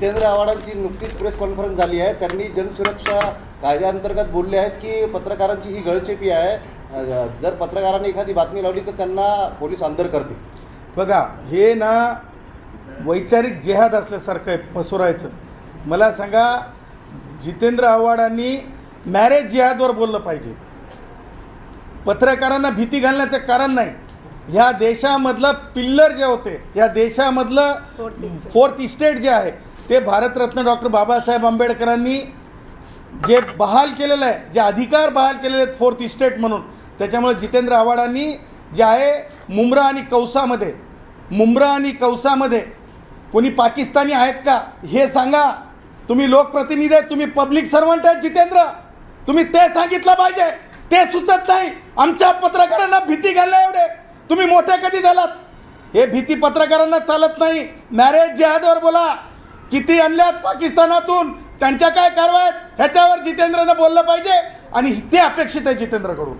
जितेंद्र आव्हाडांची नुकतीच press conference झाली आहे. त्यांनी जनसुरक्षा कायद्याअंतर्गत बोलले आहेत की पत्रकारांची ही गळचेपी आहे. जर पत्रकारांनी एखादी बातमी लावली तर त्यांना पोलीस अंदर करतील. बघा हे ना वैचारिक जेहाद असल्यासारखं आहे पसुरायचं मला सांगा जितेंद्र आव्हाडांनी मॅरेज जिहादवर बोललं पाहिजे. पत्रकारांना भीती घालण्याचं कारण नाही. ह्या देशामधलं पिल्लर जे होते या देशामधलं फोर्थ इस्टेट जे आहे ते भारतरत्न डॉक्टर बाबासाहेब आंबेडकरांनी जे बहाल केलेलं आहे जे अधिकार बहाल केलेले आहेत फोर्थ इस्टेट म्हणून त्याच्यामुळे जितेंद्र आव्हाडांनी जे आहे मुंब्रा आणि कौसामध्ये मुंब्रा आणि कौसामध्ये कोणी पाकिस्तानी आहेत का हे सांगा. तुम्ही लोकप्रतिनिधी आहेत तुम्ही पब्लिक सर्वंट आहेत जितेंद्र. तुम्ही ते सांगितलं पाहिजे. ते सुचत नाही. आमच्या पत्रकारांना भीती घालल्या एवढे. तुम्ही मोठे कधी झालात? हे भीती पत्रकारांना चालत नाही. मॅरेज जिहादवर बोला. किती आणल्यात पाकिस्तानातून? त्यांच्या काय कारवाई ह्याच्यावर जितेंद्रनं बोललं पाहिजे आणि ते अपेक्षित आहे जितेंद्रकडून.